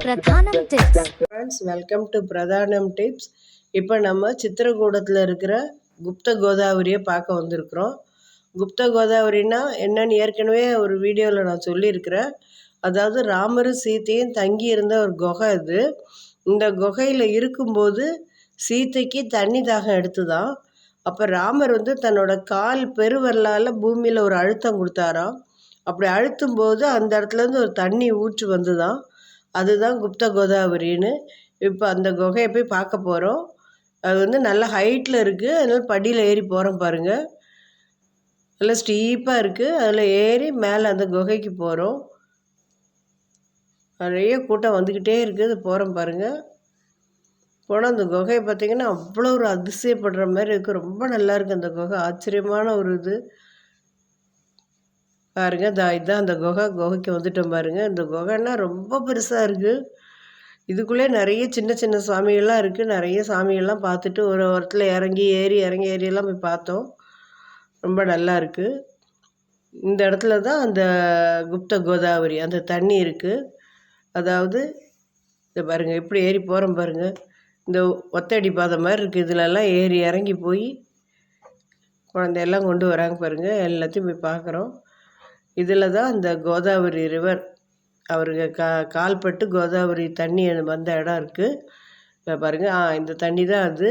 Pradhanam tips friends welcome to Pradhanam tips இப்போ நம்ம சித்திரகூடத்தில் இருக்கிற குப்த கோதாவரியை பார்க்க வந்திருக்கிறோம். குப்த கோதாவரினா என்னன்னு ஏற்கனவே ஒரு வீடியோவில் நான் சொல்லியிருக்கிறேன். அதாவது ராமரும் சீத்தையும் தங்கி இருந்த ஒரு குகை இது இந்த குகையில் இருக்கும்போது சீத்தைக்கு தண்ணி தாகம் எடுத்து தான் அப்போ ராமர் வந்து தன்னோட கால் பெருவரலால் பூமியில் ஒரு அழுத்தம் கொடுத்தாராம். அப்படி அழுத்தும் போது அந்த இடத்துலேருந்து ஒரு தண்ணி ஊற்று வந்துதான் அதுதான் குப்த கோதாவரின்னு இப்போ அந்த குகையை போய் பார்க்க போகிறோம் அது வந்து நல்ல ஹைட்டில் இருக்குது அதனால் படியில் ஏறி போகிறோம் பாருங்கள் நல்லா ஸ்டீப்பாக இருக்குது அதில் ஏறி மேலே அந்த குகைக்கு போகிறோம் நிறைய கூட்டம் வந்துக்கிட்டே இருக்குது. போகிறோம் பாருங்கள் போனால் அந்த குகையை பார்த்தீங்கன்னா அவ்வளோ ஒரு அதிசயப்படுற மாதிரி இருக்குது ரொம்ப நல்லா இருக்குது அந்த குகை. ஆச்சரியமான ஒரு இது. பாருங்கள் தா இதுதான் அந்த குகை. குகைக்கு வந்துட்டோம் பாருங்கள் இந்த குகைன்னா ரொம்ப பெருசாக இருக்குது இதுக்குள்ளே நிறைய சின்ன சின்ன சாமிகள்லாம் இருக்குது நிறைய சாமிகள்லாம் பார்த்துட்டு ஒரு இடத்துல இறங்கி ஏறி இறங்கி ஏறியெல்லாம் போய் பார்த்தோம். ரொம்ப நல்லா இருக்குது இந்த இடத்துல தான் அந்த குப்த கோதாவரி அந்த தண்ணி இருக்குது அதாவது இந்த பாருங்கள் எப்படி ஏறி போகிறோம் பாருங்கள் இந்த ஒத்தடி பாதை மாதிரி இருக்குது இதிலெல்லாம் ஏறி இறங்கி போய் குழந்தையெல்லாம் கொண்டு வராங்க பாருங்கள் எல்லாத்தையும் போய் பார்க்குறோம் இதில் தான் அந்த கோதாவரி ரிவர் அவருக்கு கா கால்பட்டு கோதாவரி தண்ணி வந்த இடம் இருக்குது பாருங்கள் ஆ இந்த தண்ணி தான் அது.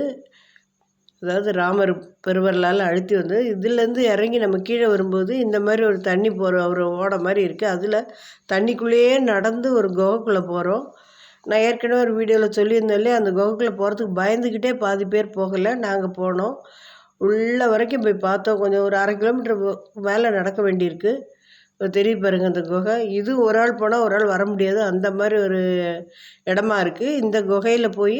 அதாவது ராமர் பெருவரலால் அழுத்தி வந்து இதுலேருந்து இறங்கி நம்ம கீழே வரும்போது இந்த மாதிரி ஒரு தண்ணி போகிற ஒரு ஓடை மாதிரி இருக்குது அதில் தண்ணிக்குள்ளேயே நடந்து ஒரு குகைக்குள்ளே போகிறோம் நான் ஏற்கனவே ஒரு வீடியோவில் சொல்லியிருந்தேன்லே அந்த குகைக்குள்ளே போகிறதுக்கு பயந்துக்கிட்டே பாதி பேர் போகலை. நாங்கள் போனோம். உள்ள வரைக்கும் போய் பார்த்தோம். கொஞ்சம் ஒரு அரை கிலோமீட்டர் மேலே நடக்க வேண்டியிருக்கு. தெரிய பாருங்க அந்த குகை. இது ஒரு ஆள் போனால் ஒரு ஆள் வர முடியாது. அந்த மாதிரி ஒரு இடமா இருக்குது இந்த குகையில் போய்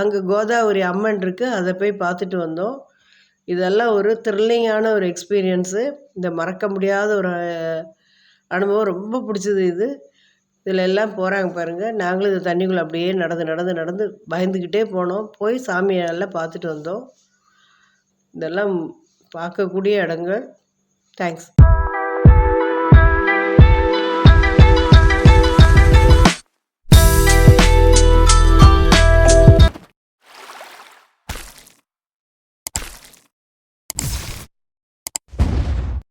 அங்கே கோதாவரி அம்மன் இருக்குது அதை போய் பார்த்துட்டு வந்தோம். இதெல்லாம் ஒரு த்ரில்லிங்கான ஒரு எக்ஸ்பீரியன்ஸு இந்த மறக்க முடியாத ஒரு அனுபவம். ரொம்ப பிடிச்சது இது. இதில் எல்லாம் போகிறாங்க பாருங்கள் நாங்களும் இந்த தண்ணிக்குள்ளே அப்படியே நடந்து நடந்து நடந்து பயந்துக்கிட்டே போனோம். போய் சாமியை நல்லா பார்த்துட்டு வந்தோம். இதெல்லாம் பார்க்கக்கூடிய இடங்கள். தேங்க்ஸ்